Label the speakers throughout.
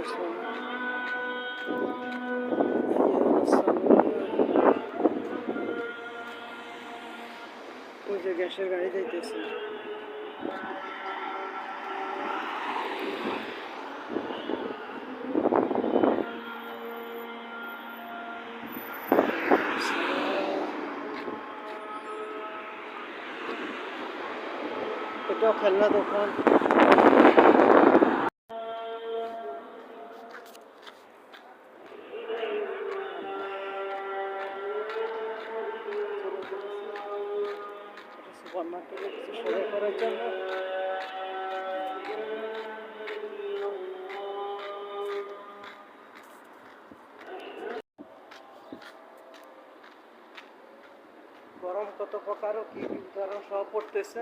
Speaker 1: আসলাম ওই যে গ্যাসের গাড়ি যাইতেছে এটাও খেলনা দোকান মার্কেটে কিছু সবাই করার জন্য গরম কত প্রকার কি উদাহরণ সব পড়তেছে?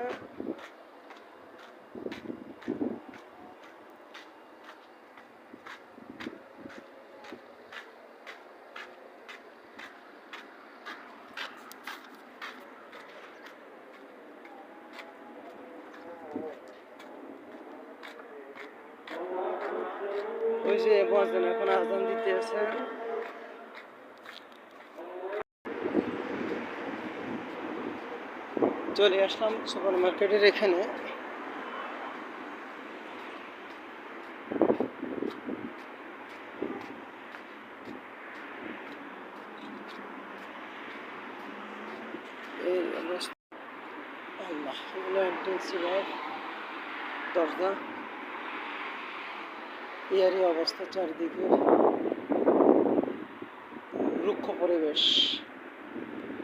Speaker 1: ওই বসেন, এখন আজান দিতে আছে চলে আসলাম সুপার মার্কেটের এখানে। এই অবস্থা। আল্লাহ দরজা। ইয়ারই অবস্থা চারদিকে। রুক্ষ পরিবেশ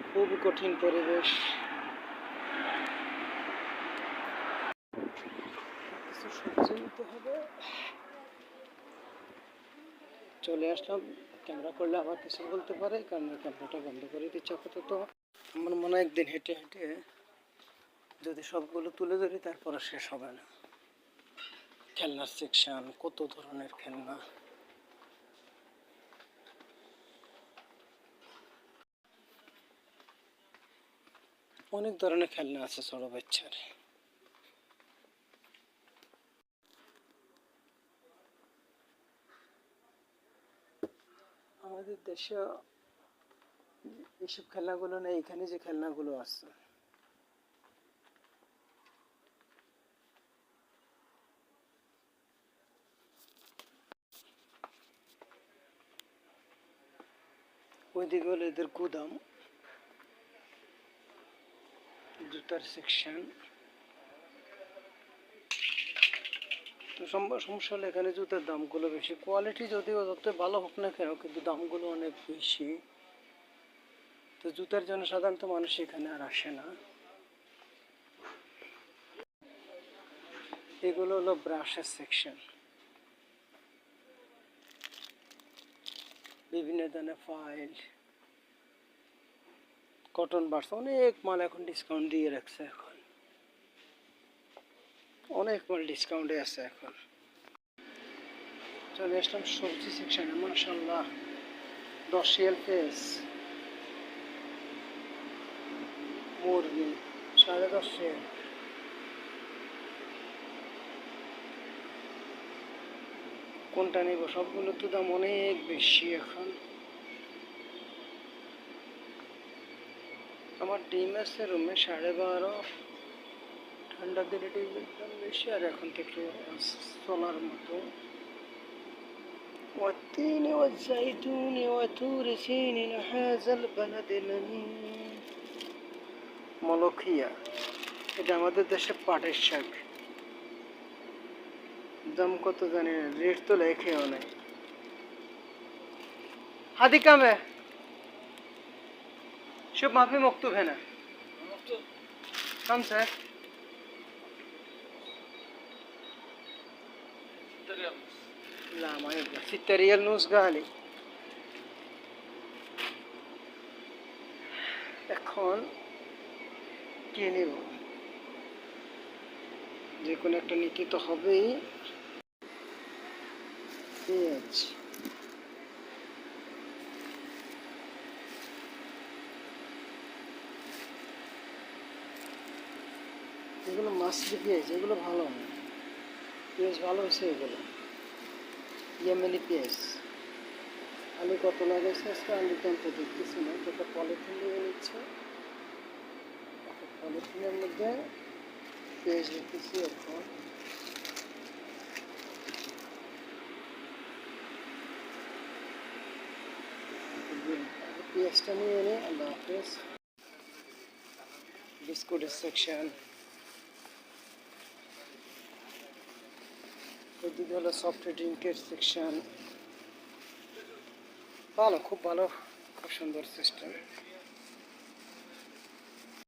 Speaker 1: খুবই কঠিন পরিবেশ। চলে আসলাম, ক্যামেরা করলে আবার কিছু বলতে পারে, কারণ ক্যামেরাটা বন্ধ করে দিচ্ছে আপাতত। আমার মনে হয় একদিন হেঁটে হেঁটে যদি সবগুলো তুলে ধরি, তারপরে শেষ হবে না। খেলনার সেকশন কত ধরনের খেলনা? অনেক ধরনের খেলনা আছে ছোট বাচ্চার। আমাদের দেশে এইসব খেলনাগুলো নেই, এখানে যে খেলনাগুলো আছে। ওইদিকে হলো এদের গুদাম। জুতার সেকশন তো সম- সমস্যা হলো এখানে জুতার দামগুলো বেশি। কোয়ালিটি যদিও যত ভালো হোক না কেন, কিন্তু দামগুলো অনেক বেশি। তো জুতার জন্য সাধারণত মানুষ এখানে আর আসে না। এগুলো হলো ব্রাশের সেকশন বিভিন্ন ধরনের ফাইল কটন বার্স অনেক মাল এখন ডিসকাউন্ট দিয়ে রাখছে এখন। অনেক মাল ডিসকাউন্টে আছে এখন। চলে আসলাম সবজি সেকশনে মাসাল্লাহ রিয়াল পেস মুরগি, সাড়ে দশ কোনটা নেব সবগুলো তো দাম অনেক বেশি এখন আমার ডিম আছে রুমে সাড়ে বারো ঠান্ডার দিনে ডিমের দাম বেশি আর এখন তো একটু চলার মতো والتين والزيتون وتور سينين هذا البلد الأمين মলখিয়া এটা আমাদের দেশে পাটের শাক দাম কত জানি না রেট তো লেখেও নাই হাদি কামে شوف ما في مكتوب هنا خمسة لا ما يبقى ستة ريال نص قالي এখন কে নেব যে কোনো একটা নিতে তো হবেই পেঁয়াজ এগুলো মাছ পেঁয়াজ এগুলো ভালো না পেঁয়াজ ভালো হয়েছে এগুলো। ইয়েমেনি পেঁয়াজ। আলু কত লাগাইছে আজকে? আলু তো তো দেখতেছি না। একটা পলিথিন নিয়ে নিচ্ছে। পলিথিনের মধ্যে পেঁয়াজ রেখেছি এখন। পেঁয়াজটা নিয়ে এনে আল্লাহ হাফেজ বিস্কুটের সেকশন ওইদিকে হলো সফট ড্রিঙ্কের সেকশন ভালো, খুব ভালো, খুব সুন্দর সিস্টেম